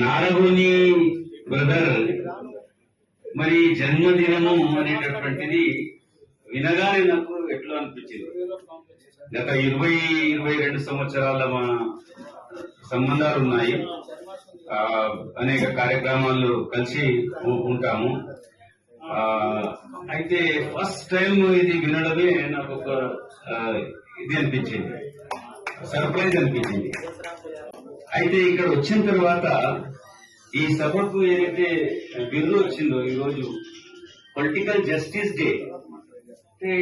నారగుని brother మరి జన్మదినము అనేటటువంటిది వినగానే నాకు ఎట్లా అనిపించింది? గత ఇరవై ఇరవై రెండు సంవత్సరాల మా సంబంధాలు ఉన్నాయి. అనేక కార్యక్రమాలు కలిసి ఉంటాము అయితే ఫస్ట్ టైం ఇది వినడమే నాకు ఒక ఇది అనిపించింది. సర్ప్రైజ్ అనిపించింది. అయితే ఇక్కడ వచ్చిన తర్వాత ఈ సభకు ఏదైతే బిల్లు వచ్చిందో ఈ రోజు పొలిటికల్ జస్టిస్ డే అంటే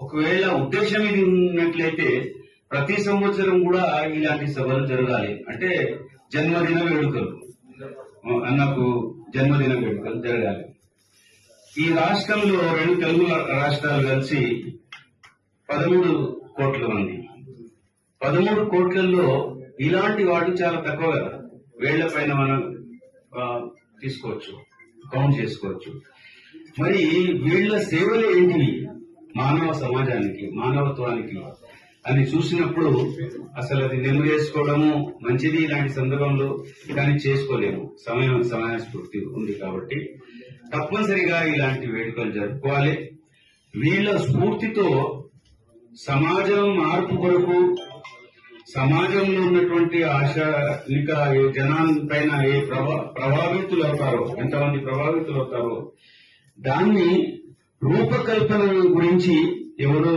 ఒకవేళ ఉద్దేశం ఇది ఉన్నట్లయితే ప్రతి సంవత్సరం కూడా ఇలాంటి సభలు జరగాలి. అంటే జన్మదిన వేడుకలు. అన్నకు జన్మదిన వేడుకలు జరగాలి. ఈ రాష్ట్రంలో రెండు తెలుగు రాష్ట్రాలు కలిసి పదమూడు కోట్ల మంది. పదమూడు కోట్లలో ఇలాంటి వాటి చాలా తక్కువ కదా. వేళ్ళ పైన మనం తీసుకోవచ్చు కౌంట్ చేసుకోవచ్చు. మరి వీళ్ళ సేవలు ఏంటి మానవ సమాజానికి మానవత్వానికి అని చూసినప్పుడు అసలు అది నెమ్మరేసుకోవడము మంచిది ఇలాంటి సందర్భంలో కానీ చేసుకోలేము. సమయం సమయ స్ఫూర్తి ఉంది కాబట్టి తప్పనిసరిగా ఇలాంటి వేడుకలు జరుపుకోవాలి. వీళ్ళ స్ఫూర్తితో సమాజం మార్పు సమాజంలో ఉన్నటువంటి ఆశానిక ఏ జనాన్ పైన ఏ ప్రభా ప్రభావితులు అవుతారో ఎంతమంది ప్రభావితులు అవుతారో దాన్ని రూపకల్పన గురించి ఎవరో